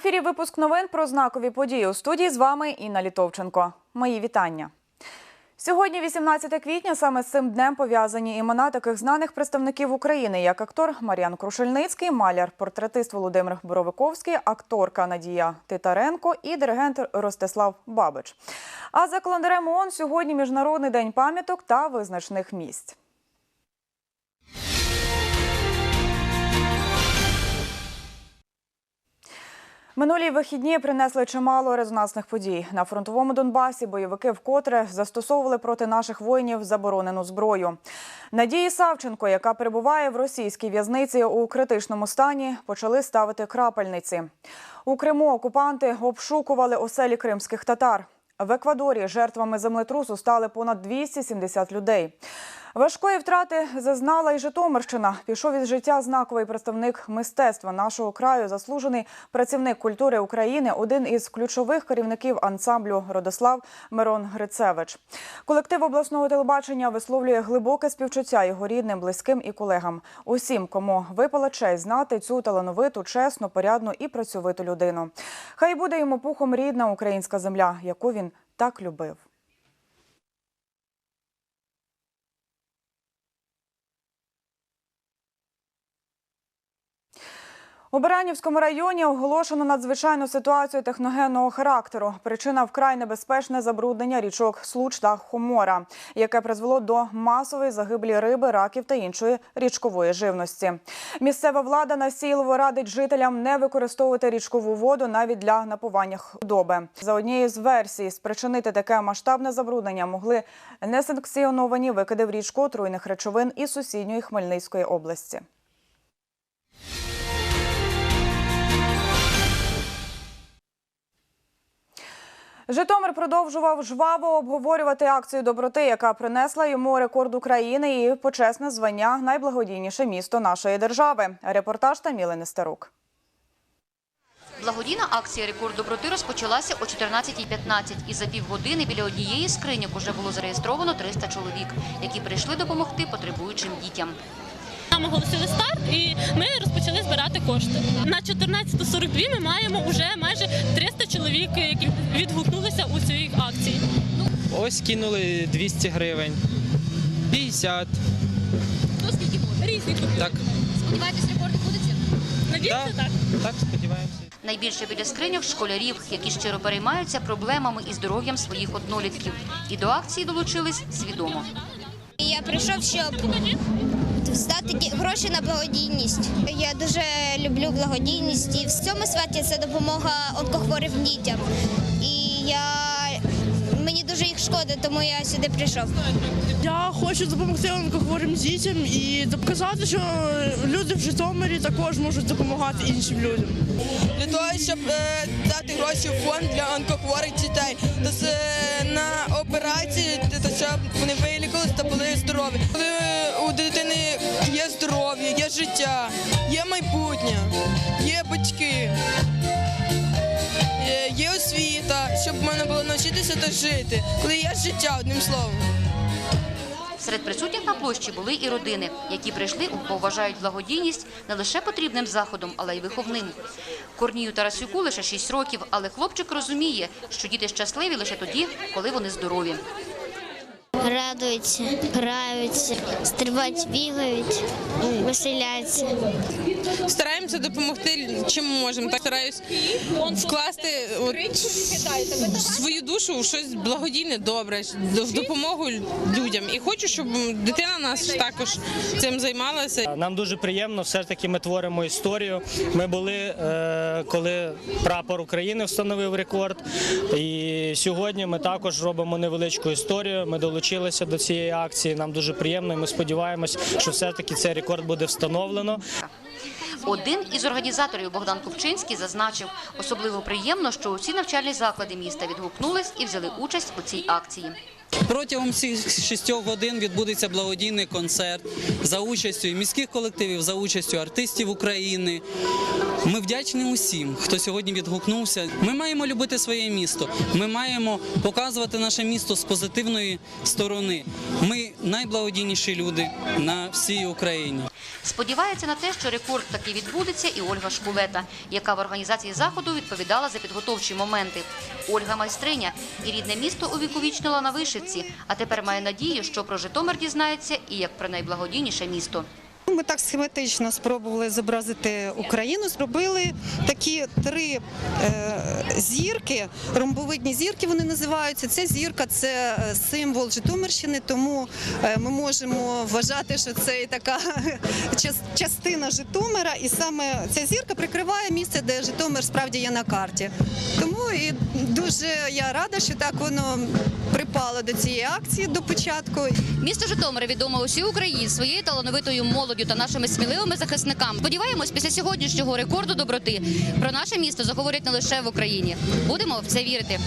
ефірі випуск новин про знакові події. У студії з вами Інна Літовченко. Мої вітання. Сьогодні, 18 квітня, саме з цим днем пов'язані імена таких знаних представників України, як актор Мар'ян Крушельницький, маляр, портретист Володимир Боровиковський, акторка Надія Титаренко і диригент Ростислав Бабич. А за календарем ООН сьогодні Міжнародний день пам'яток та визначних місць. Минулі вихідні принесли чимало резонансних подій. На фронтовому Донбасі бойовики вкотре застосовували проти наших воїнів заборонену зброю. Надії Савченко, яка перебуває в російській в'язниці у критичному стані, почали ставити крапельниці. У Криму окупанти обшукували оселі кримських татар. В Еквадорі жертвами землетрусу стали понад 270 людей. Важкої втрати зазнала і Житомирщина. Пішов із життя знаковий представник мистецтва нашого краю, заслужений працівник культури України, один із ключових керівників ансамблю Родослав Мирон Грицевич. Колектив обласного телебачення висловлює глибоке співчуття його рідним, близьким і колегам. Усім, кому випала честь знати цю талановиту, чесну, порядну і працьовиту людину. Хай буде йому пухом рідна українська земля, яку він так любив. У Баранівському районі оголошено надзвичайну ситуацію техногенного характеру. Причина вкрай небезпечне забруднення річок Случ та Хомора, яке призвело до масової загиблі риби, раків та іншої річкової живності. Місцева влада насійливо радить жителям не використовувати річкову воду навіть для напування худоби. За однією з версій, спричинити таке масштабне забруднення могли несанкціоновані викиди в річку отруйних речовин із сусідньої Хмельницької області. Житомир продовжував жваво обговорювати акцію доброти, яка принесла йому рекорд України і почесне звання найблагодійніше місто нашої держави. Репортаж Таміли Нестерук. Благодійна акція «Рекорд доброти» розпочалася о 14.15 і за півгодини біля однієї скриньок уже було зареєстровано 300 чоловік, які прийшли допомогти потребуючим дітям. Нам оголосили старт, і ми розпочали збирати кошти. На 14.42 ми маємо вже майже 300 чоловік, які відгукнулися у цій акції. Ось кинули 200 гривень, 50. Ну, скільки буде? Різні купюри. Так, Сподіваєтесь, рекорд відбудеться? Надіюся, Так. так. так сподіваємося. Найбільше біля скриньок школярів, які щиро переймаються проблемами і здоров'ям своїх однолітків. І до акції долучились свідомо. Я прийшов, щоб здати гроші на благодійність. Я дуже люблю благодійність і в цьому святі це допомога онкохворим дітям. І я мені дуже їх шкода, тому я сюди прийшов. Я хочу допомогти онкохворим дітям і показати, що люди в Житомирі також можуть допомагати іншим людям. для того, щоб е, дати гроші в фонд для онкохворих дітей, та з, майбутнє, є батьки, є освіта, щоб можна було навчитися та жити, коли є життя, одним словом. Серед присутніх на площі були і родини, які прийшли, бо вважають благодійність не лише потрібним заходом, але й виховним. Корнію Тарасюку лише 6 років, але хлопчик розуміє, що діти щасливі лише тоді, коли вони здорові. Радуються, граються, стрибають, бігають, веселяться. стараємося допомогти, чим можемо. Так стараюсь вкласти от, свою душу в щось благодійне, добре, в допомогу людям. І хочу, щоб дитина нас також цим займалася. Нам дуже приємно, все ж таки ми творимо історію. Ми були, е, коли прапор України встановив рекорд. І сьогодні ми також робимо невеличку історію. Ми долучилися до цієї акції. Нам дуже приємно. і Ми сподіваємось, що все таки цей рекорд буде встановлено. Один із організаторів Богдан Купчинський зазначив, особливо приємно, що усі навчальні заклади міста відгукнулись і взяли участь у цій акції. Протягом цих шістьох годин відбудеться благодійний концерт за участю міських колективів, за участю артистів України. Ми вдячні усім, хто сьогодні відгукнувся. Ми маємо любити своє місто. Ми маємо показувати наше місто з позитивної сторони. Ми найблагодійніші люди на всій Україні. Сподівається на те, що рекорд таки відбудеться і Ольга Шкулета, яка в організації заходу відповідала за підготовчі моменти. Ольга майстриня і рідне місто увіковічнила на вишивці, а тепер має надію, що про Житомир дізнається і як про найблагодійніше місто. Ми так схематично спробували зобразити Україну. Зробили такі три е, зірки, ромбовидні зірки вони називаються. Ця зірка це е, символ Житомирщини, тому е, ми можемо вважати, що це така час- частина Житомира. І саме ця зірка прикриває місце, де Житомир справді є на карті. Тому і дуже я рада, що так воно припало до цієї акції до початку. Місто Житомир відомо усій Україні своєю талановитою молоддю та нашими сміливими захисниками. Сподіваємось, після сьогоднішнього рекорду доброти про наше місто заговорять не лише в Україні. Будемо в це вірити.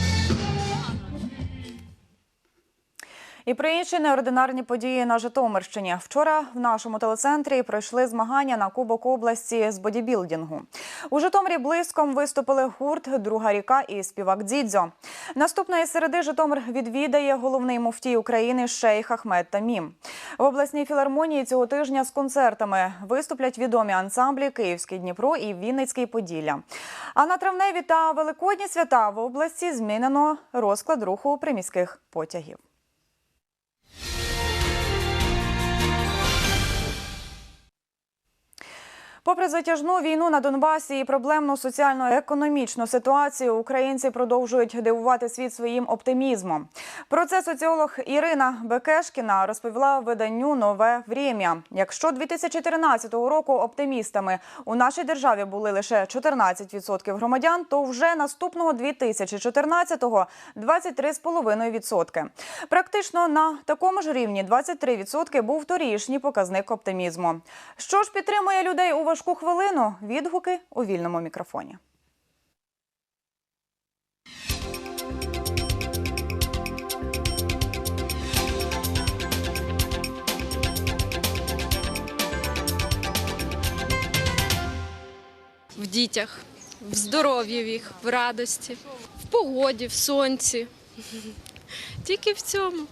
І про інші неординарні події на Житомирщині. Вчора в нашому телецентрі пройшли змагання на Кубок області з бодібілдингу. У Житомирі блиском виступили гурт Друга ріка і співак Дідзьо. Наступної середи Житомир відвідає головний муфтій України Шейх Ахмед Тамім. В обласній філармонії цього тижня з концертами виступлять відомі ансамблі Київський Дніпро і Вінницький Поділля. А на травневі та великодні свята в області змінено розклад руху приміських потягів. Попри затяжну війну на Донбасі і проблемну соціально-економічну ситуацію, українці продовжують дивувати світ своїм оптимізмом. Про це соціолог Ірина Бекешкіна розповіла виданню Нове Врем'я. Якщо 2014 року оптимістами у нашій державі були лише 14% громадян, то вже наступного 2014-го – 23,5%. Практично на такому ж рівні 23% був торішній показник оптимізму. Що ж підтримує людей у важку хвилину? Відгуки у вільному мікрофоні. в дітях, в здоров'ї їх, в радості, в погоді, в сонці. Тільки в цьому.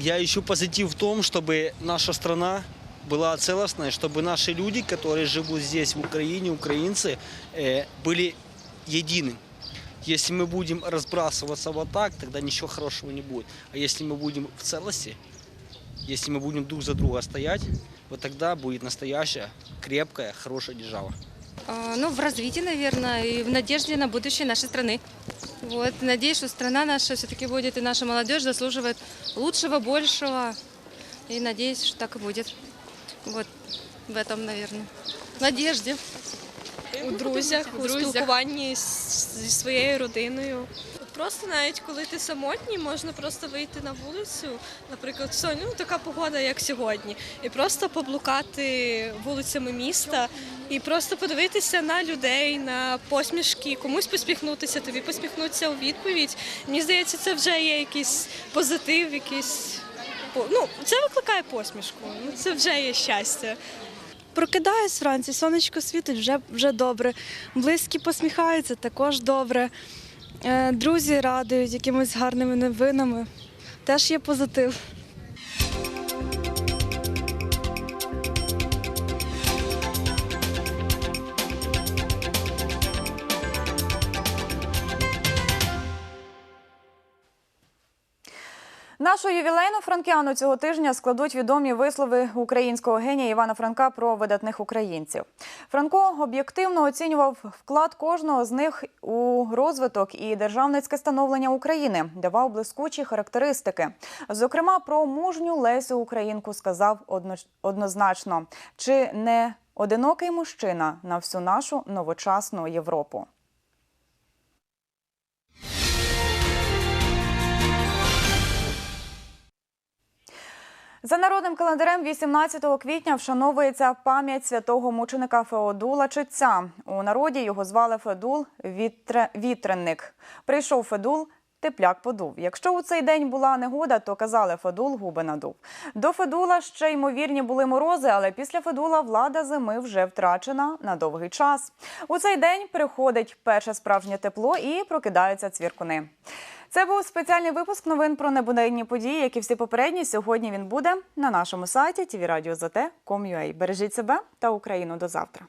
Я ищу позитив в том, чтобы наша страна была целостной, чтобы наши люди, которые живут здесь, в Украине, украинцы, э, были едины. Если мы будем разбрасываться вот так, тогда ничего хорошего не будет. А если мы будем в целости, если мы будем друг за друга стоять, вот тогда будет настоящая, крепкая, хорошая держава. А, Ну, в развитии, наверное, и в надежде на будущее нашей страны. Вот, надеюсь, что страна наша все-таки будет, и наша молодежь заслуживает лучшего, большего. И надеюсь, что так и будет. Вот в этом, наверное, надежде. у друзях, У спілкуванні зі своєю родиною. Просто навіть коли ти самотній, можна просто вийти на вулицю, наприклад, сьогодні, ну така погода, як сьогодні, і просто поблукати вулицями міста і просто подивитися на людей, на посмішки, комусь посміхнутися, тобі посміхнутися у відповідь. Мені здається, це вже є якийсь позитив, якийсь ну це викликає посмішку. Ну це вже є щастя. Прокидаюсь вранці, сонечко світить, вже, вже добре. Близькі посміхаються, також добре. Е, Друзі радують якимись гарними новинами. Теж є позитив. Нашу ювілейну франкіану цього тижня складуть відомі вислови українського генія Івана Франка про видатних українців. Франко об'єктивно оцінював вклад кожного з них у розвиток і державницьке становлення України, давав блискучі характеристики. Зокрема, про мужню Лесю Українку сказав однозначно: чи не одинокий мужчина на всю нашу новочасну Європу. За народним календарем 18 квітня вшановується пам'ять святого мученика Феодула Читця. У народі його звали Федул Вітре... Вітренник. Прийшов Федул тепляк подув. Якщо у цей день була негода, то казали Федул губи надув. До Федула ще ймовірні були морози, але після Федула влада зими вже втрачена на довгий час. У цей день приходить перше справжнє тепло і прокидаються цвіркуни. Це був спеціальний випуск новин про небуденні події, як і всі попередні. Сьогодні він буде на нашому сайті tvradio.zt.com.ua. Бережіть себе та Україну до завтра.